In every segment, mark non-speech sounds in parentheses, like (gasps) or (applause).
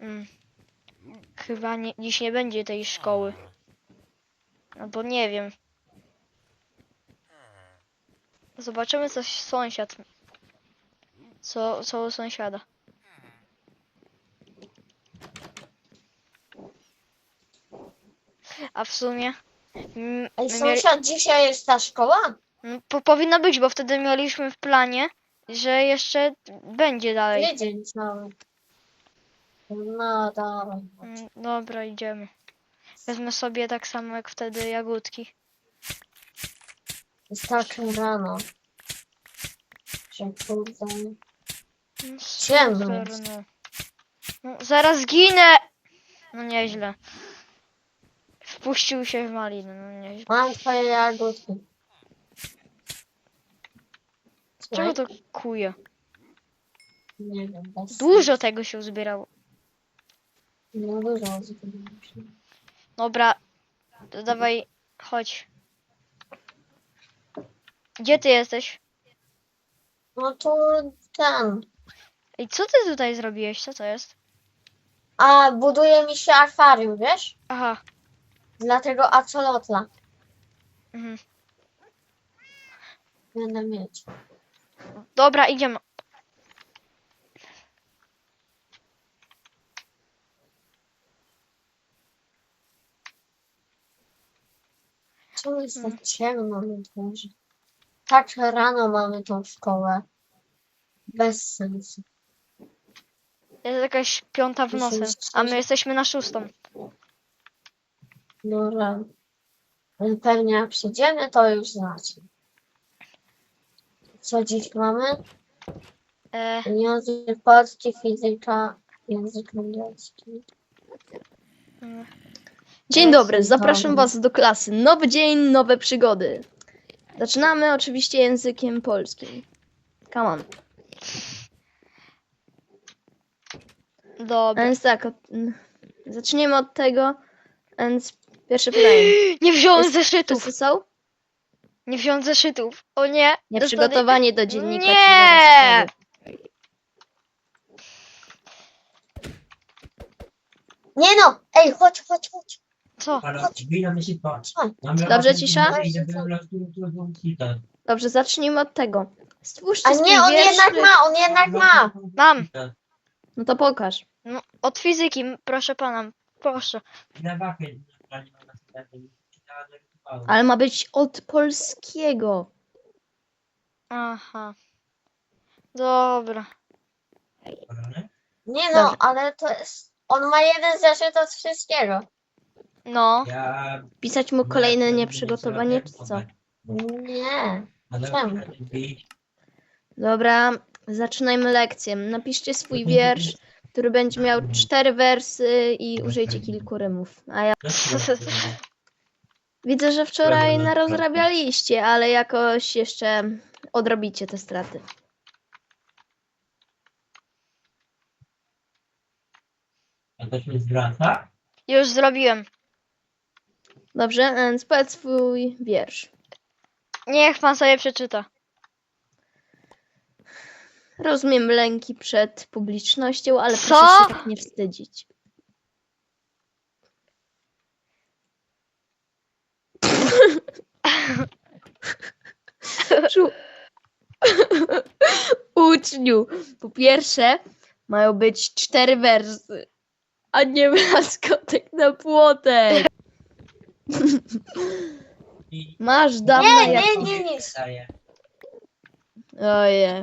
Mm. Chyba nie, dziś nie będzie tej szkoły. No bo nie wiem. Zobaczymy coś sąsiad. Co, co u sąsiada. A w sumie. mm, Ej, my mieli- sąsiad, dzisiaj jest ta szkoła? Mm, Po, powinno być, bo wtedy mieliśmy w planie, że jeszcze będzie dalej. Tydzień cały. No dobra. Mm, Dobra, idziemy. Wezmę sobie tak samo jak wtedy jagódki. Jest tak rano. Że kurde. Ciemno super, jest. no. No, zaraz ginę! No nieźle. Wpuścił się w malinę, no nieźle. Mam twoje jagódki. Czego to kuje? Nie wiem, bez Dużo tego się uzbierało. No dużo zupełnie. Dobra, to dawaj, chodź. Gdzie ty jesteś? No to ten. Ej, co ty tutaj zrobiłeś? Co to jest? A buduje mi się akwarium, wiesz? Aha, Dlatego acolotla mhm. będę mieć. Dobra, idziemy. Czemu jest tak ciemno na dworze? Tak rano mamy tą szkołę. Bez sensu. Jest jakaś piąta w że a my jesteśmy na szóstą. No rano. Pewnie jak przyjdziemy, to już znacie. Co dziś mamy? E, Język polski, fizyka, język angielski. mm, Dzień dobry, zapraszam. Was do klasy. Nowy dzień, nowe przygody. Zaczynamy oczywiście językiem polskim. Come on. dobra. Więc tak, od, zaczniemy od tego. Więc pierwsze pytanie. (gasps) Nie wziąłem Jest- zeszytów! Wszyscy są? Nie wziąłem zeszytów! O nie! Przygotowanie do dziennika. Nie! Nie no! Ej, chodź, chodź, chodź. Co? Ale patrz. Dobrze, cisza? Dobrze, zacznijmy od tego. Stwórzcie A swój nie, on wiersz. jednak ma, on jednak ma. Mam. No to pokaż. No, od fizyki, m- proszę pana, proszę. Ale ma być od polskiego. Aha. Dobra. Nie no, Dobrze. ale to jest... On ma jeden zeszyt od wszystkiego. No. Ja... Pisać mu kolejne nieprzygotowanie, czy co? Nie. Czemu? Dobra, zaczynajmy lekcję. Napiszcie swój (laughs) wiersz, który będzie miał cztery wersy i użyjcie kilku rymów. A ja (laughs) widzę, że wczoraj narozrabialiście, ale jakoś jeszcze odrobicie te straty. A to się zwraca? Już zrobiłem. Dobrze, więc powiedz swój wiersz. Niech pan sobie przeczyta. Rozumiem lęki przed publicznością, ale Co? proszę się tak nie wstydzić. (laughs) Czu- Uczniu, po pierwsze mają być cztery wersy, a nie (laughs) blaskotek na płotek. I... Masz dam Nie, na nie, nie, nie. Daję. Oje.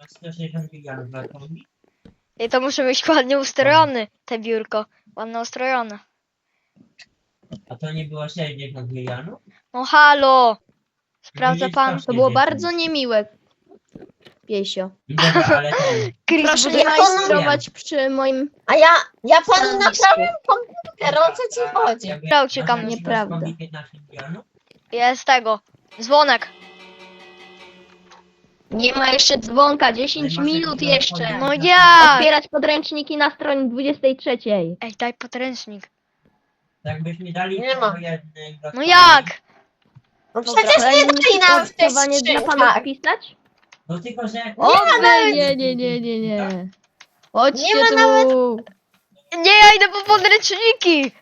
Ma 160 milionów na kombi. I to muszę mieć ładnie ustrojony, te biurko. Ładnie ustrojone. A to nie było 60 milionów? No halo! Sprawdza pan. To było bardzo niemiłe, Piesio. Dobra, ale ten... (laughs) Chris Proszę nie majstrować przy moim A ja, ja panu stanowisku. naprawiam komputer, o co ci chodzi? jakby- Ja uciekam. Masz Nieprawda. 15 milionów? Jest tego. Dzwonek. Nie ma jeszcze dzwonka, 10 Ale masz minut jeszcze. No jak? Otwierać podręczniki na stronie 23. Ej, daj podręcznik. Jakbyś mi dali Nie ma. po jednej No jak? No przecież nie dali nam w tych Głosowanie dla panów skrzynkach. pisać? No tylko, że... O, nie, nie, nie, nie, nie, nie. Chodźcie Nie ma tu. nawet- Nie, ja idę po podręczniki!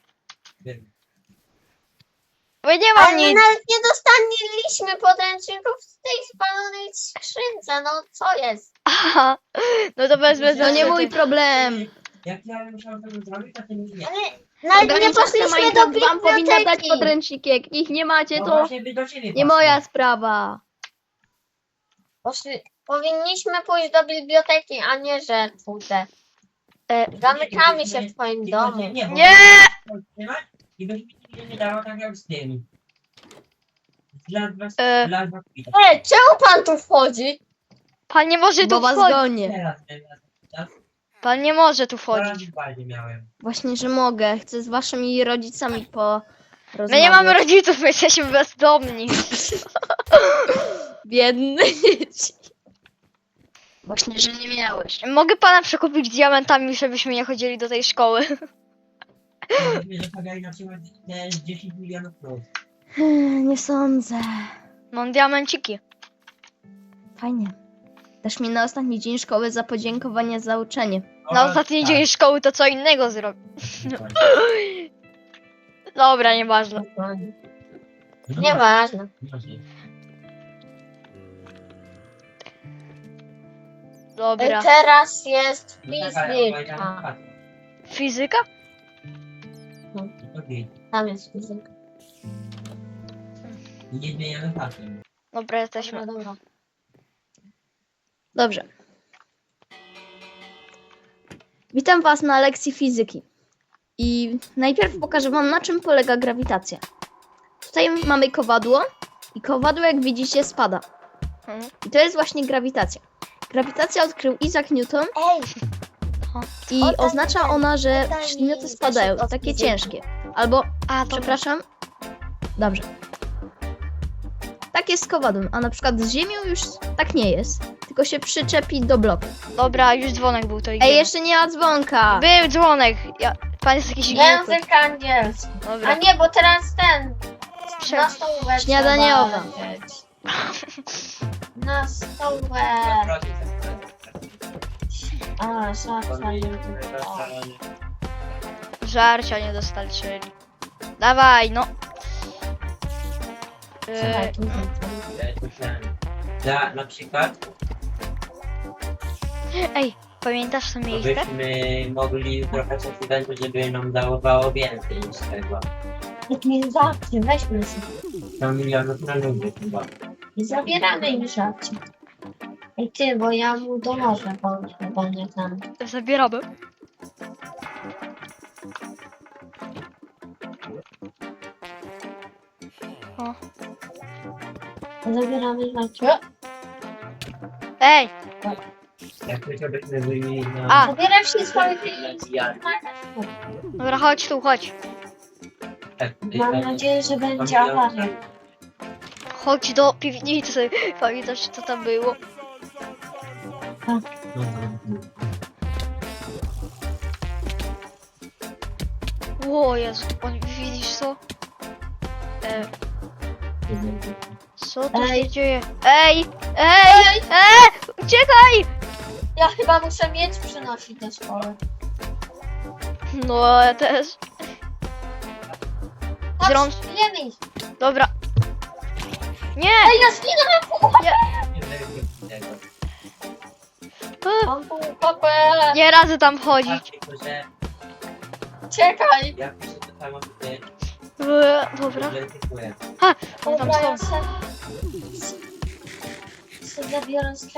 Bo nie mam Ale my nic. nawet nie dostanieliśmy podręczników z tej spalonej skrzynce, no co jest? Aha, no to wezmę To nie mój problem. Jak ja musiałem tego zrobić, to ty mi nie. Ale nawet nie Organizacja poszliśmy do Minecraft wam powinna dać biblioteki. podręczniki. Jak ich nie macie, No to właśnie by do ciebie nie moja sprawa. Poszli... Powinniśmy pójść do biblioteki, a nie że kurde. E, Zamykamy się w twoim domu. Nie, Nie! I byś mi nigdy nie dało tak jak z tym. Dla was, E. dla was widać. Ej, czemu pan tu wchodzi? Pan nie może Bo tu was wchodzić. gonię. Teraz, teraz, Pan nie może tu teraz wchodzić. bardziej miałem. Właśnie, że mogę. Chcę z waszymi rodzicami po. My nie mamy rodziców, my jesteśmy bezdomni. Dzieci. Właśnie, że nie miałeś. Mogę pana przekupić diamentami, żebyśmy nie chodzili do tej szkoły. Myśmy zostawiali na przykład te 10 milionów plus. Nie sądzę. Mam diamenciki. Fajnie. Dasz mi na ostatni dzień szkoły za podziękowanie za uczenie. Na ostatni tak. dzień szkoły to co innego zrobię. (laughs) Dobra, nieważne. No, Nieważne. Dobra. Ej, teraz jest No fizyka. Fizyka? okej. Tam jest fizyka. I nie zmieniamy. Dobra, jesteśmy. Dobra, dobra. Dobrze. Witam Was na lekcji fizyki. I najpierw pokażę Wam, na czym polega grawitacja. Tutaj mamy kowadło i kowadło, jak widzicie, spada. Mhm. I to jest właśnie grawitacja. Grawitacja odkrył Isaac Newton Ej, i Oddaj oznacza ona, że oddaj mi przedmioty zeszyt spadają, od takie fizyki. ciężkie. Albo, A, przepraszam. Dobrze. Tak jest z kowadłem, a na przykład z Ziemią już tak nie jest. Tylko się przyczepi do bloku. Dobra, już dzwonek był, to idziemy. Ej, jeszcze nie ma dzwonka! Był dzwonek. Ja... Pan jest jakiś głupi. język angielski. A Dobra. nie, bo teraz ten. Na stołówę Śniadaniowa. trzeba lecieć. (laughs) Na stołówę. A, szafka. Żarcia nie dostarczyli. Dawaj, no. Tu Za na przykład, ej, pamiętasz to miejsce? byśmy mogli trochę eventu, żeby nam dawało więcej niż tego. Jak mi żarcie, weźmy sobie. 100 milionów na ludzie chyba. Zabieramy im żarcie. Ej ty, bo ja mu dołożę, bo on chyba nie tam. Zabieramy. O. Zabieramy żarcie. Ej, Jak tylko byśmy byli na... A. Zabieram wszystko i Ja, dobra, chodź tu, chodź. tak, Mam nadzieję, że będzie awaria. Chodź do piwnicy. Pamiętasz, co tam było? O Jezu, on, widzisz co? E, co tu się Ej. dzieje? Ej! Ej! Ej! Uciekaj! Ja chyba muszę mieć przynosić do szkoły. No, ja też. Chodź, Zrąc- jemy ich. Dobra. Nie! Ej, ja zginąłem pół E, Mam pół HP. Nie radzę tam chodzić. Że Czekaj. ja piszę to E, Dobra. ryzykuję. On tam Dobra, ja se... se zabiorę coś,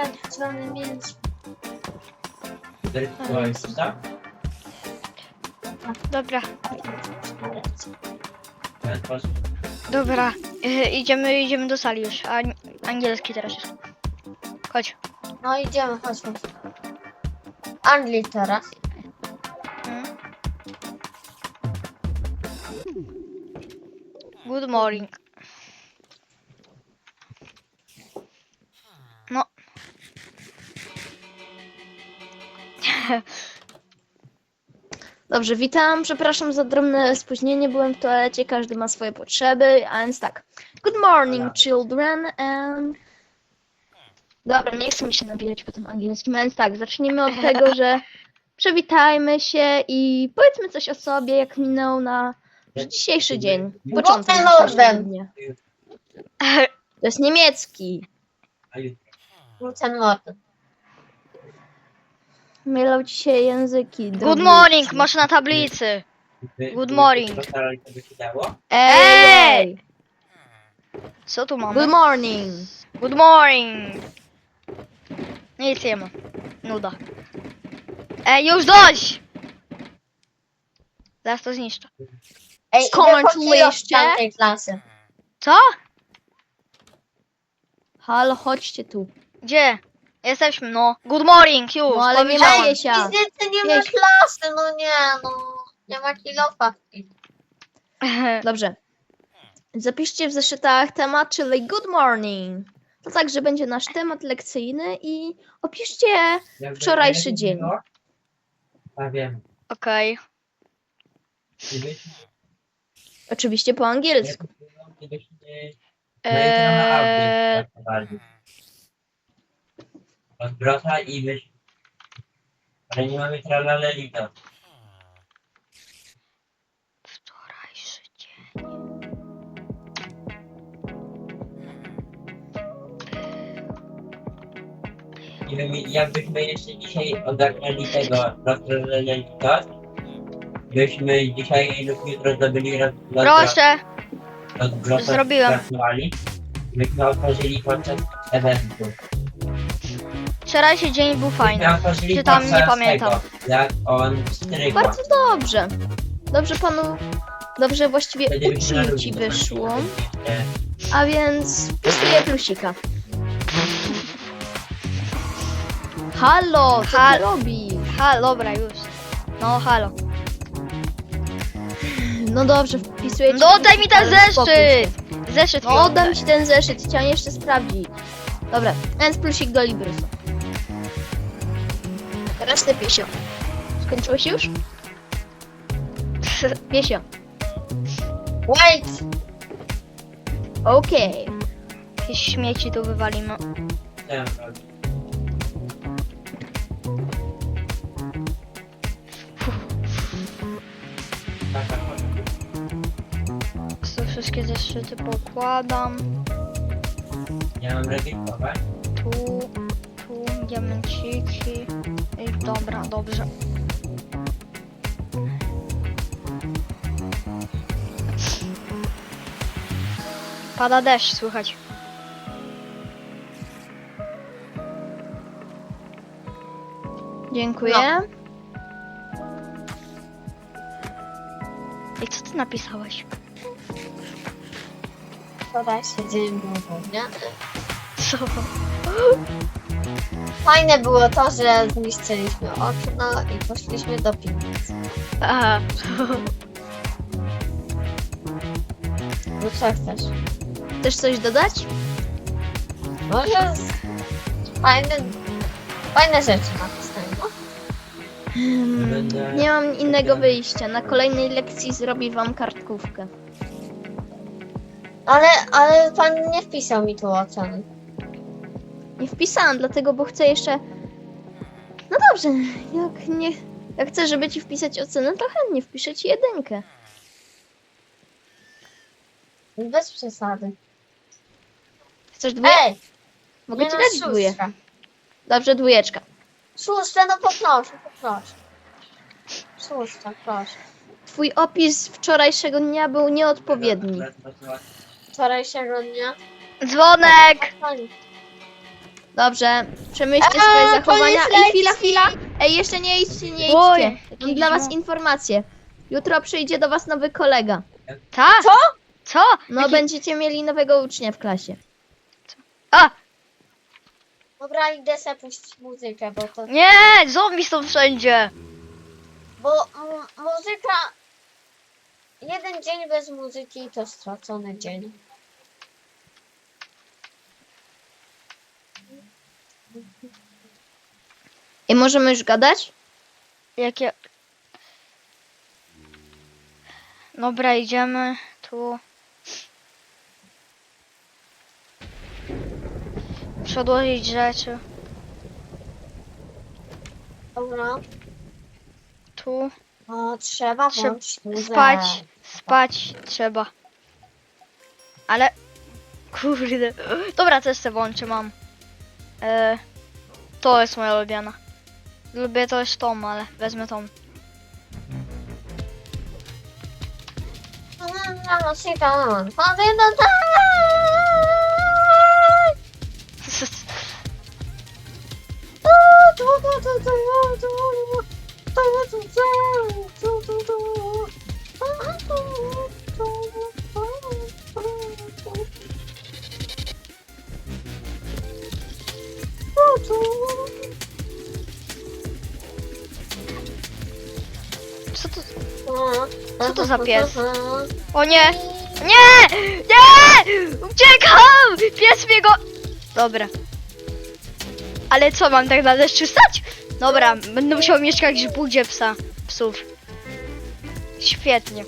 tak? Dobra. Ja tworzę. Dobra. (laughs) Idziemy, idziemy do sali już. A, angielski teraz jest. Chodź. No idziemy, chodź, chodź. Anglii teraz. Mm. Good morning. No. (laughs) Dobrze, witam. Przepraszam za drobne spóźnienie. Byłem w toalecie, każdy ma swoje potrzeby, a więc tak. Good morning, children, and Dobra, nie chcę mi się nabijać po tym angielskim, więc tak, zacznijmy od (laughs) tego, że przywitajmy się i powiedzmy coś o sobie, jak minął na że dzisiejszy dzień. Początek Guten dzisiejszego Morgen. dnia. To jest niemiecki. Guten Morgen. Mylą ci się języki. Good drogi morning, masz na tablicy. Good morning. Ej! Co tu mamy? Good morning. Good morning. Nic nie ma. Nuda. Ej, już dość! Zaraz to zniszczę. Ej, po kilo z tamtej klasy. Co? Halo, chodźcie tu. Gdzie? Jesteśmy, no. Good morning, już. No, ale nie powiedziałem. ma Jesia. Fizycy nie ma Jeś. klasy, no nie, no. Nie ma kilofa. (laughs) (laughs) Dobrze. Zapiszcie w zeszytach temat, czyli good morning. To także będzie nasz temat lekcyjny i opiszcie Wczorajszy dzień. A wiem. Okej. Oczywiście po angielsku. no Eee, i byś... Ale nie mamy tralalelita. wczorajszy Wiem, jakbyśmy jeszcze dzisiaj ogarnęli tego roztralalelita, byśmy dzisiaj lub jutro zdobyli roz, Proszę. roz, Zrobiłem. rozpracowali, Byśmy otworzyli podczas eventu. Wczorajszy dzień był fajny. Byśmy otworzyli Czy tam nie pamiętam. Tego, jak on strygła. Bardzo dobrze. Dobrze panu, dobrze właściwie uczniu ci wyszło. A więc wpisuję plusika. Halo, co Hal- ty robisz? Ha, dobra, już. No, halo. No dobrze, wpisuję ci No oddaj mi ten ale spokój się. zeszyt! Zeszyt mi No oddam oddaj. ci ten zeszyt, chciałem jeszcze sprawdzić. Dobra, więc plusik do Librusa. Teraz ty, Piesio. Skończyłeś już? (laughs) Piesio. Wait! Okej. Jakieś śmieci tu wywalimy. Chciałem wszystkie zeszyty pokładam. Ja mam redykować. Tu, tu, diamenciki. I dobra, dobrze. Pada deszcz, słychać. Dziękuję. I co ty napisałeś? Wczorajszy dzień był gówniany. Co? Fajne było to, że zniszczyliśmy okno i poszliśmy do piwnicy. Aha. No co chcesz? Chcesz coś dodać? Może z... fajne, fajne rzeczy. No. Hmm, Będę- Nie mam innego wyjścia. Na kolejnej lekcji zrobię wam kartkówkę. Ale, ale pan nie wpisał mi tu oceny. Nie wpisałam, dlatego, bo chcę jeszcze. No dobrze, jak nie. Jak chcę, żeby ci wpisać ocenę, to chętnie wpiszę ci jedynkę. Bez przesady. Chcesz dwie? Ej! Mogę nie ci no, dać dwie. szóstka. Dobrze, dwójeczka. Szóstka, no poproszę, poproszę. Szóstka, proszę. Twój opis wczorajszego dnia był nieodpowiedni. Wczorajszego dnia. Dzwonek! Dobrze, przemyślcie A, swoje koniec zachowania. I lekcji. chwila, chwila. Ej, jeszcze nie idźcie, nie Oj, idźcie. Mam jakiś dla was mo- informację. Jutro przyjdzie do was nowy kolega. Ta? Co? Co? No, Jaki- będziecie mieli nowego ucznia w klasie. A! Dobra, idę sobie puścić muzykę, bo to... Nie! Zombie są wszędzie! Bo mu- muzyka... Jeden dzień bez muzyki to stracony dzień. I możemy już gadać? Jakie... Dobra, idziemy tu. Muszę odłożyć rzeczy. Dobra. Tu. O, trzeba Trzeba włączyć. Spać. Spać trzeba. Ale... Kurde. Dobra, też se włączę, mam. E, to jest moja ulubiona. Lubię też tą, ale wezmę tą. (laughs) (laughs) Co to... Co to za pies? O nie! Nie! Nie! Uciekam! Pies mnie go... Dobra. Ale co, mam tak na deszczu stać? Dobra, będę musiał mieszkać w budzie psa. Psów. Świetnie.